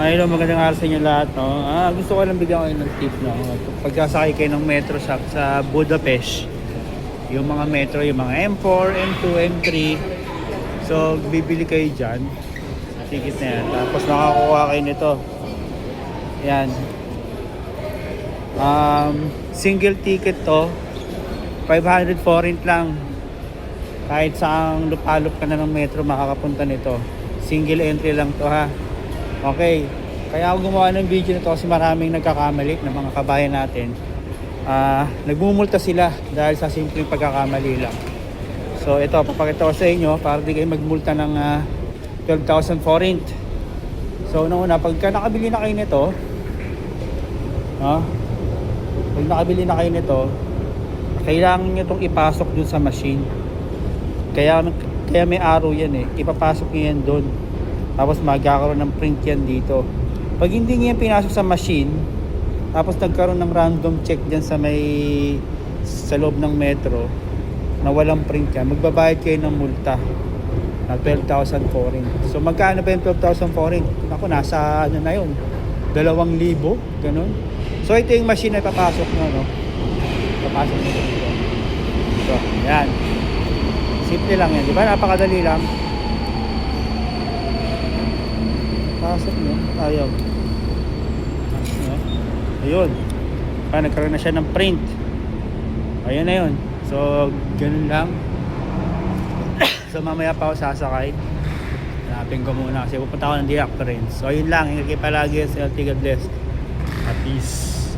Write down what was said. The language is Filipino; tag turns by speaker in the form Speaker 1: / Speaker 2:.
Speaker 1: Hello, magandang araw sa inyo lahat. No? Ah, gusto ko lang bigyan kayo ng tip. No? Pagkasakay kayo ng metro sa, sa Budapest, yung mga metro, yung mga M4, M2, M3, so bibili kayo dyan. Ticket na yan. Tapos nakakuha kayo nito. Yan. Um, single ticket to. 500 forint lang. Kahit saang lupalop ka na ng metro, makakapunta nito. Single entry lang to ha. Okay. Kaya ako gumawa ng video na kasi maraming nagkakamali ng mga kabayan natin. Ah, nagmumulta sila dahil sa simpleng pagkakamali lang. So ito, papakita ko sa inyo para di kayo magmulta ng ah, 12,000 forint. So una-una, pagka nakabili na kayo nito, no? Pag nakabili na kayo nito, kailangan nyo itong ipasok dun sa machine. Kaya, kaya may arrow yan eh. Ipapasok nyo yan dun. Tapos magkakaroon ng print yan dito. Pag hindi nyo yan pinasok sa machine, tapos nagkaroon ng random check dyan sa may sa loob ng metro na walang print yan, magbabayad kayo ng multa na 12,000 foreign. So magkano ba yung 12,000 foreign? Ako, nasa ano na yun, 2,000, ganun. So ito yung machine na papasok nyo, no? Papasok nyo dito. So, yan. Simple lang yan, di ba? Napakadali lang. Pasok nyo, ayaw. Ayun. Ah, nagkaroon na siya ng print. Ayun na yun. So, ganun lang. so, mamaya pa ako sasakay. Hanapin ko muna kasi pupunta ako ng Diac rin. So, ayun lang. Ingat kayo palagi sa God bless. At peace.